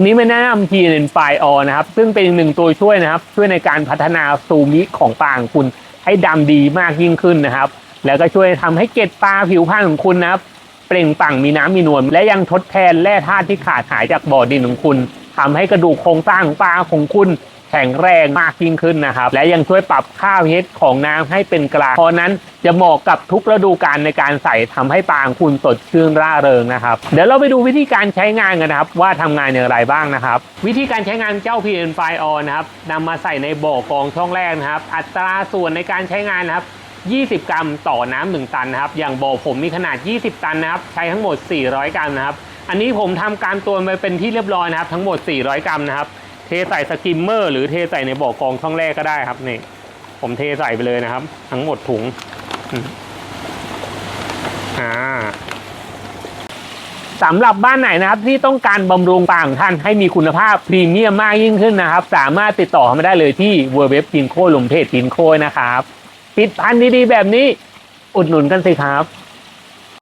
วันนี้มาแนะนำ TNN ไฟออนะครับ ซึ่งเป็นหนึ่งตัวช่วยนะครับ ช่วยในการพัฒนาซูมิของปลาของคุณให้ดำดีมากยิ่งขึ้นนะครับ แล้วก็ช่วยทำให้เกล็ดปลาผิวพรรณของคุณนะครับ เปล่งปลั่งมีน้ำมีนวลและยังทดแทนแร่ธาตุที่ขาดหายจากบ่อดินของคุณทำให้กระดูกโครงสร้างของปลาของคุณ แข็งแรงมากยิ่งขึ้นนะครับ และยังช่วยปรับค่า pH ของน้ำให้เป็นกลางเพราะนั้นจะเหมาะกับทุกฤดูกาลในการใส่ทำให้ปางคุณสดชื่นร่าเริงนะครับ เดี๋ยวเราไปดูวิธีการใช้งานกันนะครับ ว่าทำงานอย่างไรบ้างนะครับ วิธีการใช้งานเจ้า PN f i On นะครับนำมาใส่ในบ่อกองช่องแรกนะครับ อัตราส่วนในการใช้งานนะครับ20 กรัมต่อน้ำ1ตันนะครับ อย่างบ่อผมมีขนาด 20 ตันนะครับ ใช้ทั้งหมด 400 กรัมนะครับ อันนี้ผมทำการตวงไปเป็นที่เรียบร้อยนะครับ ทั้งหมด 400 กรัมนะครับ เทใส่สกิมเมอร์ หรือเทใส่ในบ่อกองช่องแรกก็ได้ครับนี่ผมเทใส่ไปเลยนะครับ ทั้งหมดถุงอ่าสำหรับบ้านไหนนะครับที่ต้องการบำรุงปลาของท่านให้มีคุณภาพพรีเมียมมากยิ่งขึ้นนะครับ สามารถติดต่อมาได้เลยที่ w w w p i n c o ลมเพจ p i n c o นะครับ ปิดพันธุ์ดีๆแบบนี้ อุดหนุนกันสิครับ